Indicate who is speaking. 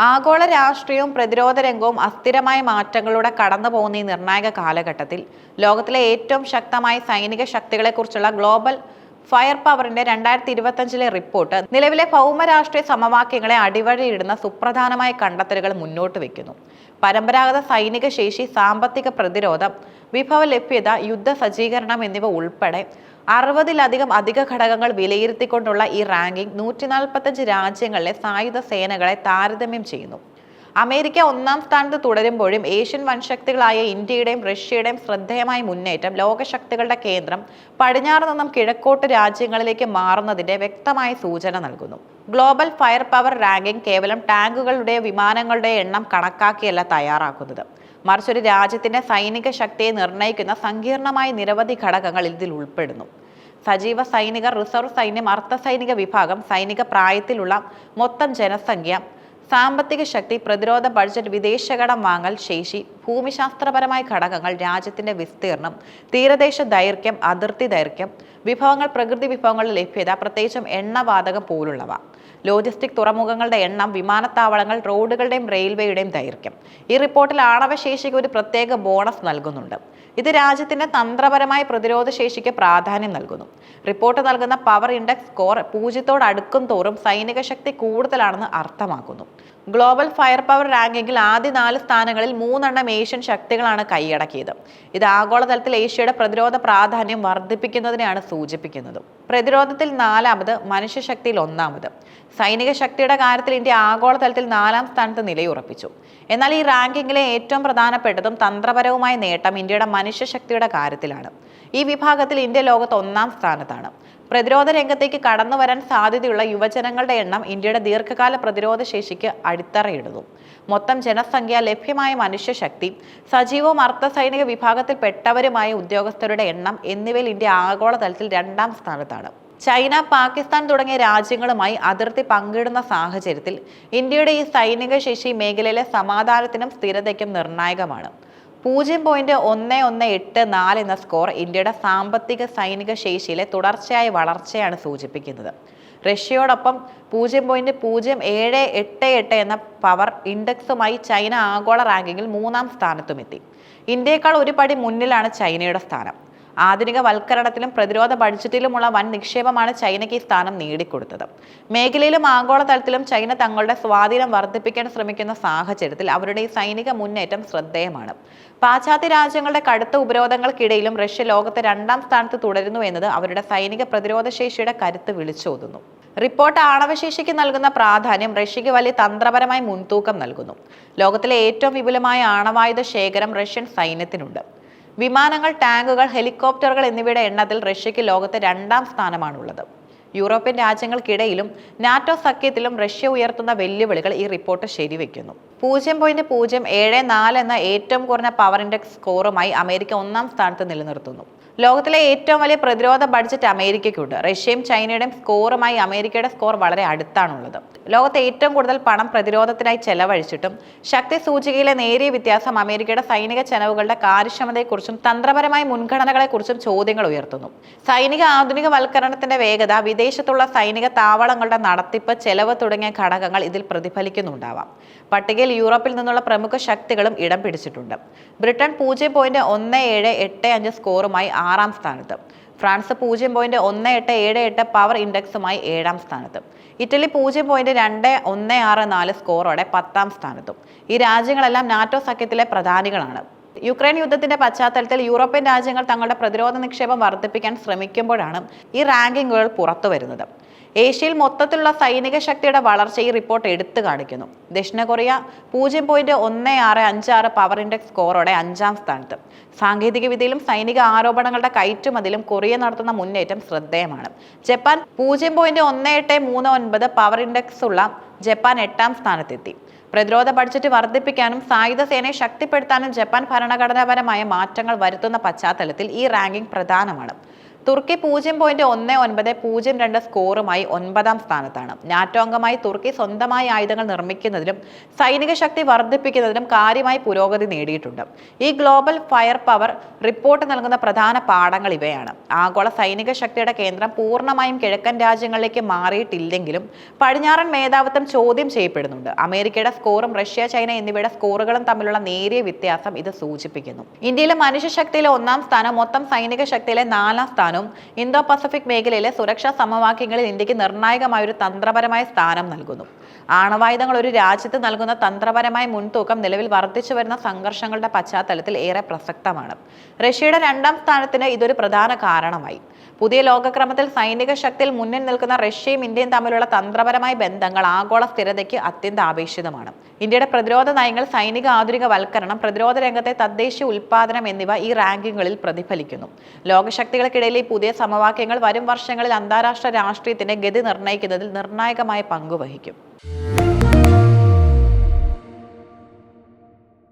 Speaker 1: ആഗോള രാഷ്ട്രീയവും പ്രതിരോധ രംഗവും അസ്ഥിരമായ മാറ്റങ്ങളിലൂടെ കടന്നു പോകുന്ന ഈ നിർണായക കാലഘട്ടത്തിൽ ലോകത്തിലെ ഏറ്റവും ശക്തമായ സൈനിക ശക്തികളെക്കുറിച്ചുള്ള ഗ്ലോബൽ ഫയർ പവറിന്റെ രണ്ടായിരത്തി ഇരുപത്തഞ്ചിലെ റിപ്പോർട്ട് നിലവിലെ ഭൗമരാഷ്ട്രീയ സമവാക്യങ്ങളെ അടിവഴിയിടുന്ന സുപ്രധാനമായ കണ്ടെത്തലുകൾ മുന്നോട്ട് വയ്ക്കുന്നു പരമ്പരാഗത സൈനിക ശേഷി സാമ്പത്തിക പ്രതിരോധം വിഭവ ലഭ്യത യുദ്ധ സജ്ജീകരണം എന്നിവ ഉൾപ്പെടെ അറുപതിലധികം അധിക ഘടകങ്ങൾ വിലയിരുത്തിക്കൊണ്ടുള്ള ഈ റാങ്കിംഗ് നൂറ്റി നാൽപ്പത്തഞ്ച് രാജ്യങ്ങളിലെ സായുധ സേനകളെ താരതമ്യം ചെയ്യുന്നു. അമേരിക്ക ഒന്നാം സ്ഥാനത്ത് തുടരുമ്പോഴും ഏഷ്യൻ വൻശക്തികളായ ഇന്ത്യയുടെയും റഷ്യയുടെയും ശ്രദ്ധേയമായ മുന്നേറ്റം ലോകശക്തികളുടെ കേന്ദ്രം പടിഞ്ഞാറ് നിന്നും കിഴക്കോട്ട് രാജ്യങ്ങളിലേക്ക് മാറുന്നതിന്റെ വ്യക്തമായ സൂചന നൽകുന്നു. ഗ്ലോബൽ ഫയർ പവർ റാങ്കിംഗ് കേവലം ടാങ്കുകളുടെ വിമാനങ്ങളുടെ എണ്ണം കണക്കാക്കിയല്ല തയ്യാറാക്കുന്നത്. മറിച്ച് ഒരു രാജ്യത്തിന്റെ സൈനിക ശക്തിയെ നിർണയിക്കുന്ന സങ്കീർണമായ നിരവധി ഘടകങ്ങൾ ഇതിൽ ഉൾപ്പെടുന്നു. സജീവ സൈനിക റിസർവ് സൈന്യം അർദ്ധ സൈനിക വിഭാഗം സൈനിക പ്രായത്തിലുള്ള മൊത്തം ജനസംഖ്യ സാമ്പത്തിക ശക്തി പ്രതിരോധ ബഡ്ജറ്റ് വിദേശകടം വാങ്ങൽ ശേഷി ഭൂമിശാസ്ത്രപരമായ ഘടകങ്ങൾ രാജ്യത്തിന്റെ വിസ്തീർണം തീരദേശ ദൈർഘ്യം അതിർത്തി ദൈർഘ്യം വിഭവങ്ങൾ പ്രകൃതി വിഭവങ്ങളുടെ ലഭ്യത പ്രത്യേകിച്ചും എണ്ണവാതകം പോലുള്ളവ. ലോജിസ്റ്റിക് തുറമുഖങ്ങളുടെ എണ്ണം വിമാനത്താവളങ്ങൾ റോഡുകളുടെയും റെയിൽവേയുടെയും ദൈർഘ്യം. ഈ റിപ്പോർട്ടിൽ ആണവശേഷിക്ക് ഒരു പ്രത്യേക ബോണസ് നൽകുന്നുണ്ട്. ഇത് രാജ്യത്തിന്റെ തന്ത്രപരമായ പ്രതിരോധ ശേഷിക്ക് പ്രാധാന്യം നൽകുന്നു. റിപ്പോർട്ട് നൽകുന്ന പവർ ഇൻഡെക്സ് സ്കോർ പൂജ്യത്തോടടുക്കും തോറും സൈനിക ശക്തി കൂടുതലാണെന്ന് അർത്ഥമാക്കുന്നു. ഗ്ലോബൽ ഫയർ പവർ റാങ്കിങ്ങിൽ ആദ്യ നാല് സ്ഥാനങ്ങളിൽ മൂന്നെണ്ണം ഏഷ്യൻ ശക്തികളാണ് കൈയടക്കിയത്. ഇത് ആഗോളതലത്തിൽ ഏഷ്യയുടെ പ്രതിരോധ പ്രാധാന്യം വർദ്ധിപ്പിക്കുന്നതിനെയാണ് സൂചിപ്പിക്കുന്നത്. പ്രതിരോധത്തിൽ നാലാമത് മനുഷ്യശക്തിയിൽ ഒന്നാമത്. സൈനിക ശക്തിയുടെ കാര്യത്തിൽ ഇന്ത്യ ആഗോളതലത്തിൽ നാലാം സ്ഥാനത്ത് നിലയുറപ്പിച്ചു. എന്നാൽ ഈ റാങ്കിങ്ങിലെ ഏറ്റവും പ്രധാനപ്പെട്ടതും തന്ത്രപരവുമായ നേട്ടം ഇന്ത്യയുടെ മനുഷ്യശക്തിയുടെ കാര്യത്തിലാണ്. ഈ വിഭാഗത്തിൽ ഇന്ത്യ ലോകത്ത് ഒന്നാം സ്ഥാനത്താണ്. പ്രതിരോധ രംഗത്തേക്ക് കടന്നു വരാൻ സാധ്യതയുള്ള യുവജനങ്ങളുടെ എണ്ണം ഇന്ത്യയുടെ ദീർഘകാല പ്രതിരോധ ശേഷിക്ക് അടിത്തറയിടുന്നു. മൊത്തം ജനസംഖ്യ ലഭ്യമായ മനുഷ്യശക്തി സജീവവും അർദ്ധസൈനിക വിഭാഗത്തിൽപ്പെട്ടവരുമായ ഉദ്യോഗസ്ഥരുടെ എണ്ണം എന്നിവയിൽ ഇന്ത്യ ആഗോളതലത്തിൽ രണ്ടാം സ്ഥാനത്താണ്. ചൈന പാകിസ്ഥാൻ തുടങ്ങിയ രാജ്യങ്ങളുമായി അതിർത്തി പങ്കിടുന്ന സാഹചര്യത്തിൽ ഇന്ത്യയുടെ ഈ സൈനിക ശേഷി മേഖലയിലെ സമാധാനത്തിനും സ്ഥിരതയ്ക്കും നിർണായകമാണ്. പൂജ്യം പോയിന്റ് ഒന്ന് ഒന്ന് എട്ട് നാല് എന്ന സ്കോർ ഇന്ത്യയുടെ സാമ്പത്തിക സൈനിക ശേഷിയിലെ തുടർച്ചയായ വളർച്ചയാണ് സൂചിപ്പിക്കുന്നത്. റഷ്യയോടൊപ്പം പൂജ്യം പോയിന്റ് പൂജ്യം ഏഴ് എട്ട് എട്ട് എന്ന പവർ ഇൻഡെക്സുമായി ചൈന ആഗോള റാങ്കിങ്ങിൽ മൂന്നാം സ്ഥാനത്തുമെത്തി. ഇന്ത്യയേക്കാൾ ഒരു പടി മുന്നിലാണ് ചൈനയുടെ സ്ഥാനം. ആധുനിക വൽക്കരണത്തിലും പ്രതിരോധ ബഡ്ജറ്റിലുമുള്ള വൻ നിക്ഷേപമാണ് ചൈനയ്ക്ക് ഈ സ്ഥാനം നേടിക്കൊടുത്തത്. മേഖലയിലും ആഗോളതലത്തിലും ചൈന തങ്ങളുടെ സ്വാധീനം വർദ്ധിപ്പിക്കാൻ ശ്രമിക്കുന്ന സാഹചര്യത്തിൽ അവരുടെ ഈ സൈനിക മുന്നേറ്റം ശ്രദ്ധേയമാണ്. പാശ്ചാത്യ രാജ്യങ്ങളുടെ കടുത്ത ഉപരോധങ്ങൾക്കിടയിലും റഷ്യ ലോകത്തെ രണ്ടാം സ്ഥാനത്ത് തുടരുന്നു എന്നത് അവരുടെ സൈനിക പ്രതിരോധ ശേഷിയുടെ കരുത്ത് വിളിച്ചോതുന്നു. റിപ്പോർട്ട് ആണവശേഷിക്ക് നൽകുന്ന പ്രാധാന്യം റഷ്യയ്ക്ക് വലിയ തന്ത്രപരമായി മുൻതൂക്കം നൽകുന്നു. ലോകത്തിലെ ഏറ്റവും വിപുലമായ ആണവായുധ ശേഖരം റഷ്യൻ സൈന്യത്തിനുണ്ട്. വിമാനങ്ങൾ ടാങ്കുകൾ ഹെലികോപ്റ്ററുകൾ എന്നിവയുടെ എണ്ണത്തിൽ റഷ്യയ്ക്ക് ലോകത്തെ രണ്ടാം സ്ഥാനമാണുള്ളത്. യൂറോപ്യൻ രാജ്യങ്ങൾക്കിടയിലും നാറ്റോ സഖ്യത്തിലും റഷ്യ ഉയർത്തുന്ന വെല്ലുവിളികൾ ഈ റിപ്പോർട്ട് ശരിവെക്കുന്നു. പൂജ്യം പോയിന്റ് പൂജ്യം ഏഴ് നാല് എന്ന ഏറ്റവും കുറഞ്ഞ പവർ ഇൻഡെക്സ് സ്കോറുമായി അമേരിക്ക ഒന്നാം സ്ഥാനത്ത് നിലനിർത്തുന്നു. ലോകത്തിലെ ഏറ്റവും വലിയ പ്രതിരോധ ബഡ്ജറ്റ് അമേരിക്കയ്ക്കുണ്ട്. റഷ്യയും ചൈനയുടെയും സ്കോറുമായി അമേരിക്കയുടെ സ്കോർ വളരെ അടുത്താണുള്ളത്. ലോകത്തെ ഏറ്റവും കൂടുതൽ പണം പ്രതിരോധത്തിനായി ചെലവഴിച്ചിട്ടും ശക്തി സൂചികയിലെ നേരിയ വ്യത്യാസം അമേരിക്കയുടെ സൈനിക ചെലവുകളുടെ കാര്യക്ഷമതയെക്കുറിച്ചും തന്ത്രപരമായ മുൻഗണനകളെക്കുറിച്ചും ചോദ്യങ്ങൾ ഉയർത്തുന്നു. സൈനിക ആധുനികവൽക്കരണത്തിന്റെ വേഗത വിദേശത്തുള്ള സൈനിക താവളങ്ങളുടെ നടത്തിപ്പ് ചെലവ് തുടങ്ങിയ ഘടകങ്ങൾ ഇതിൽ പ്രതിഫലിക്കുന്നുണ്ടാവാം. പട്ടികയിൽ യൂറോപ്പിൽ നിന്നുള്ള പ്രമുഖ ശക്തികളും ഇടം പിടിച്ചിട്ടുണ്ട്. ബ്രിട്ടൻ പൂജ്യം പോയിന്റ് ഒന്ന് ഏഴ് എട്ട് അഞ്ച് സ്കോറുമായി ആറാം സ്ഥാനത്ത്. ഫ്രാൻസ് പൂജ്യം പോയിന്റ് ഒന്ന് എട്ട് ഏഴ് എട്ട് പവർ ഇൻഡെക്സുമായി ഏഴാം സ്ഥാനത്ത്. ഇറ്റലി പൂജ്യം പോയിന്റ് രണ്ട് ഒന്ന് ആറ് നാല് സ്കോറോടെ പത്താം സ്ഥാനത്തും. ഈ രാജ്യങ്ങളെല്ലാം നാറ്റോ സഖ്യത്തിലെ പ്രധാനികളാണ്. യുക്രൈൻ യുദ്ധത്തിന്റെ പശ്ചാത്തലത്തിൽ യൂറോപ്യൻ രാജ്യങ്ങൾ തങ്ങളുടെ പ്രതിരോധ നിക്ഷേപം വർദ്ധിപ്പിക്കാൻ ശ്രമിക്കുമ്പോഴാണ് ഈ റാങ്കിങ്ങുകൾ പുറത്തു വരുന്നത് ഏഷ്യയിൽ മൊത്തത്തിലുള്ള സൈനിക ശക്തിയുടെ വളർച്ച ഈ റിപ്പോർട്ട് എടുത്തു കാണിക്കുന്നു. ദക്ഷിണ കൊറിയ പൂജ്യം പോയിന്റ് ഒന്ന് ആറ് അഞ്ച് ആറ് പവർ ഇൻഡെക്സ് സ്കോറോടെ അഞ്ചാം സ്ഥാനത്ത്. സാങ്കേതികവിദ്യയിലും സൈനിക ആരോപണങ്ങളുടെ കയറ്റുമതിയിലും കൊറിയ നടത്തുന്ന മുന്നേറ്റം ശ്രദ്ധേയമാണ്. ജപ്പാൻ പൂജ്യം പോയിന്റ് ഒന്ന് എട്ട് മൂന്ന് ഒൻപത് പവർ ഇൻഡെക്സ് ഉള്ള ജപ്പാൻ എട്ടാം സ്ഥാനത്തെത്തി. പ്രതിരോധ ബഡ്ജറ്റ് വർദ്ധിപ്പിക്കാനും സായുധ സേനയെ ശക്തിപ്പെടുത്താനും ജപ്പാൻ ഭരണഘടനാപരമായ മാറ്റങ്ങൾ വരുത്തുന്ന പശ്ചാത്തലത്തിൽ ഈ റാങ്കിംഗ് പ്രധാനമാണ്. തുർക്കി പൂജ്യം പോയിന്റ് ഒന്ന് ഒൻപത് പൂജ്യം രണ്ട് സ്കോറുമായി ഒൻപതാം സ്ഥാനത്താണ്. നാറ്റോ അംഗമായി തുർക്കി സ്വന്തമായി ആയുധങ്ങൾ നിർമ്മിക്കുന്നതിലും സൈനിക ശക്തി വർദ്ധിപ്പിക്കുന്നതിലും കാര്യമായി പുരോഗതി നേടിയിട്ടുണ്ട്. ഈ ഗ്ലോബൽ ഫയർ പവർ റിപ്പോർട്ട് നൽകുന്ന പ്രധാന പാഠങ്ങൾ ഇവയാണ്. ആഗോള സൈനിക ശക്തിയുടെ കേന്ദ്രം പൂർണമായും കിഴക്കൻ രാജ്യങ്ങളിലേക്ക് മാറിയിട്ടില്ലെങ്കിലും പടിഞ്ഞാറൻ മേധാവിത്വം ചോദ്യം ചെയ്യപ്പെടുന്നുണ്ട്. അമേരിക്കയുടെ സ്കോറും റഷ്യ ചൈന എന്നിവയുടെ സ്കോറുകളും തമ്മിലുള്ള നേരിയ വ്യത്യാസം ഇത് സൂചിപ്പിക്കുന്നു. ഇന്ത്യയിലെ മനുഷ്യശക്തിയിലെ ഒന്നാം സ്ഥാനം മൊത്തം സൈനിക ശക്തിയിലെ നാലാം സ്ഥാനവും ഇന്തോ പസഫിക് മേഖലയിലെ സുരക്ഷാ സമവാക്യങ്ങളിൽ ഇന്ത്യയ്ക്ക് നിർണായകമായ ഒരു തന്ത്രപരമായ സ്ഥാനം നൽകുന്നു. ആണവായുധങ്ങൾ ഒരു രാജ്യത്ത് നൽകുന്ന തന്ത്രപരമായ മുൻതൂക്കം നിലവിൽ വർദ്ധിച്ചു വരുന്ന സംഘർഷങ്ങളുടെ പശ്ചാത്തലത്തിൽ ഏറെ പ്രസക്തമാണ്. റഷ്യയുടെ രണ്ടാം സ്ഥാനത്തിന് ഇതൊരു പ്രധാന കാരണമായി. പുതിയ ലോകക്രമത്തിൽ സൈനിക ശക്തിയിൽ മുന്നിൽ നിൽക്കുന്ന റഷ്യയും ഇന്ത്യയും തമ്മിലുള്ള തന്ത്രപരമായ ബന്ധങ്ങൾ ആഗോള സ്ഥിരതയ്ക്ക് അത്യന്താപേക്ഷിതമാണ് ഇന്ത്യയുടെ പ്രതിരോധ നയങ്ങൾ സൈനിക ആധുനികവൽക്കരണം പ്രതിരോധ രംഗത്തെ തദ്ദേശീയ ഉൽപാദനം എന്നിവ ഈ റാങ്കിങ്ങുകളിൽ പ്രതിഫലിക്കുന്നു. ലോകശക്തികൾക്കിടയിൽ ഈ പുതിയ സമവാക്യങ്ങൾ വരും വർഷങ്ങളിൽ അന്താരാഷ്ട്ര രാഷ്ട്രീയത്തിന്റെ ഗതി നിർണയിക്കുന്നതിൽ നിർണായകമായ പങ്കുവഹിക്കും